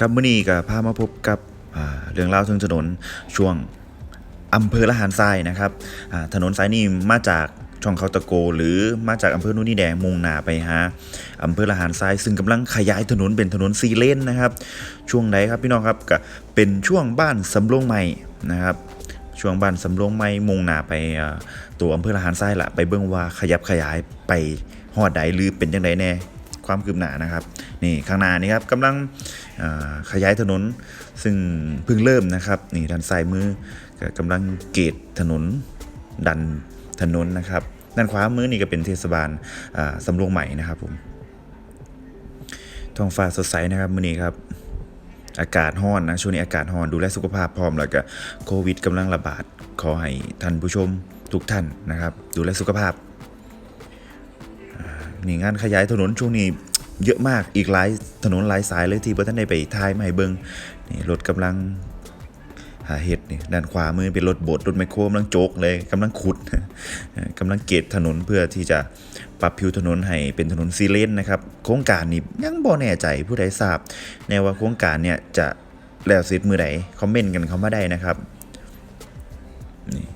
ครับมื่อนี้ก็พามาพบกับเรื่องเล่าวทางถนนช่วงอำเภอละหารทรายนะครับถนนสายนี้มาจากช่องเขาตะโก หรือมาจากอำเภอนุ่นนี่แดงมุ่งหน้าไปหาอำเภอละหารทราย ซึ่งกำลังขยายถนนเป็นถนนซีเลนนะครับ ช่วงใดครับพี่น้องครับก็เป็นช่วงบ้านสำโรงใหม่นะครับช่วงบ้านสำโรงใหม่มุ่งหน้าไปตัวอำเภอละหารทรายละไปเบิ่งว่าขยับขยายไปฮอดใดหรือเป็นยังไงแน่ ความคืบหน้านะครับนี่ข้างหน้านี่ครับกำลังขยายถนนซึ่งเพิ่งเริ่มนะครับนี่ด้านซ้ายมือก็กำลังเกตถนนดันถนนนะครับด้านขวามือนี่ก็เป็นเทศบาลสำโรงใหม่นะครับผมท้องฟ้าสดใสนะครับมื้อนี้ครับอากาศร้อนนะช่วงนี้อากาศร้อนดูแลสุขภาพพร้อมแล้วก็โควิดกำลังระบาดขอให้ท่านผู้ชมทุกท่านนะครับ ดูแลสุขภาพ นี่งานขยายถนนช่วงนี้เยอะมากอีกหลายถนนหลายสายเลยที่พ่ท่านได้ไปทายให้เบิงนี่รถกำลังหาเห็ดนี่ด้านขวามือเป็นรถโบดรถไมโครกำลังโจกเลยกำลังขุดกำลังเกตถนนเพื่อที่จะปรับผิวถนนให้เป็นถนนซีเลนนะครับ โครงการนี้ยังบ่แน่ใจผู้ใดทราบแนวว่าโครงการเนี่ยจะแล้วเสร็จมือใดคอมเมนต์กันเข้ามาได้นะครับนี่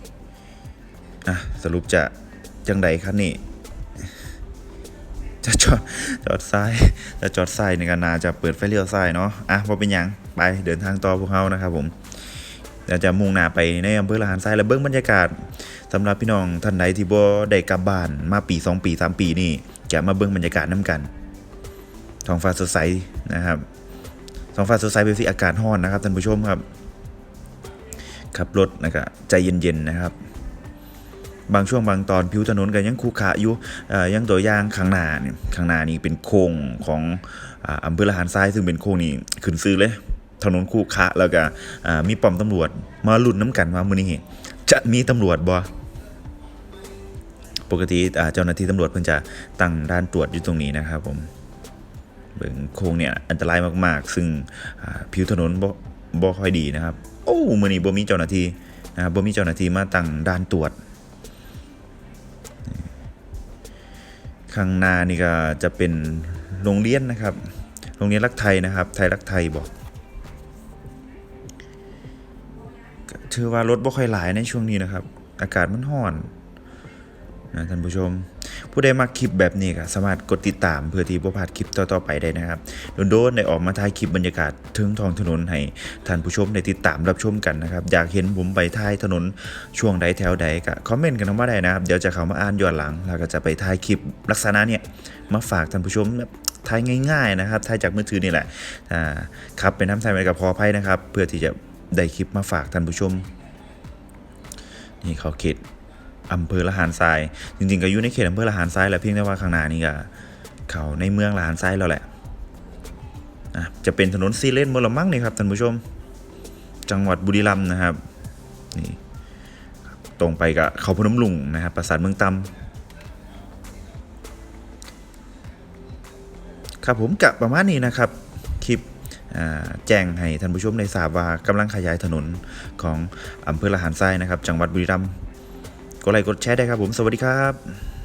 อะสรุปจะจังใดครับนี่ จะจอดจอดซ้ายจะจอดซ้ายในการนาจะเปิดไฟเลี้ยวซ้ายเนาะอะว่าเป็นหยังไปเดินทางต่อพวกเขานะครับผมเดี๋ยวจะมุ่งหน้าไปในอำเภอละหารทรายและเบิ้งบรรยากาศสำหรับพี่น้องท่านใดที่บ่ได้กลับบ้านมาปี 2 ปี 3 ปีนี่จะมาเบิ้งบรรยากาศน้ำกันท้องฟ้าสดใสนะครับท้องฟ้าสดใสเป็นสีอากาศร้อนนะครับท่านผู้ชมครับขับรถนะครับใจเย็นๆนะครับ บางช่วงบางตอนผิวถนนก็ยังคูขะอยู่ยังตัวอย่างข้างหน้าเนี่ยข้างหน้านี่เป็นโค้งของอ่าอำเภอละหารทรายซึ่งเป็นโค้งนี่ขึ้นซื้อเลยถนนคูขระแล้วก็มีป้อมตำรวจ มาลุ้นน้ำกันว่ามือนี้จะมีตำรวจบ่ปกติเจ้าหน้าที่ตำรวจเพิ่นจะตั้งด่านตรวจอยู่ตรงนี้นะครับผมเบิ่งโค้งเนี่ยอันตรายมากๆ ซึ่งผิวถนนบ่บ่ค่อยดีนะครับ โอ้มือนี้บ่มีเจ้าหน้าที่นะครับบ่มีเจ้าหน้าที่มาตั้งด่านตรวจ ข้างหน้านี่ก็จะเป็นโรงเรียนนะครับ โรงเรียนรักไทยนะครับ ไทยรักไทยบอกถือว่ารถบ่ค่อยหลายในช่วงนี้นะครับ อากาศมันห่อนนะท่านผู้ชม ผู้ใดมาคลิปแบบนี้ก็สามารถกดติดตามเพื่อที่บ่พลาดคลิปต่อๆไปได้นะครับโดนๆได้ออกมาถ่ายคลิปบรรยากาศถึงท้องถนนให้ท่านผู้ชมได้ติดตามรับชมกันนะครับอยากเห็นผมไปถ่ายถนนช่วงใดแถวใดก็คอมเมนต์กันเข้ามาได้นะครับเดี๋ยวจะเข้ามาอ่านย้อนหลังแล้วก็จะไปถ่ายคลิปลักษณะเนี่ยมาฝากท่านผู้ชมแบบถ่ายง่าย ๆ นะครับถ่ายจากมือถือนี่แหละอ่าครับเป็นน้ำใสไปกับพอไพ่นะครับ เพื่อที่จะได้คลิปมาฝากท่านผู้ชม นี่เขาเขต อำเภอละหารทราย จริงๆก็อยู่ในเขตอำเภอละหารทรายแหละเพียงแต่ว่าข้างหน้านี่ก็เขาในเมืองละหารทรายแล้วแหละะจะเป็นถนนซีเลนมลมั่งนี่ครับท่านผู้ชม จังหวัดบุรีรัมย์นะครับนี่ตรงไปกับเขาพนมลุงนะครับปราสาทเมืองตำครับผมกะประมาณนี้นะครับ คลิปแจ้งให้ท่านผู้ชมได้ทราบว่ากำลังขยายถนนของอำเภอละหารทรายนะครับ จังหวัดบุรีรัมย์ กดไลค์กดแชร์ได้ครับผม สวัสดีครับ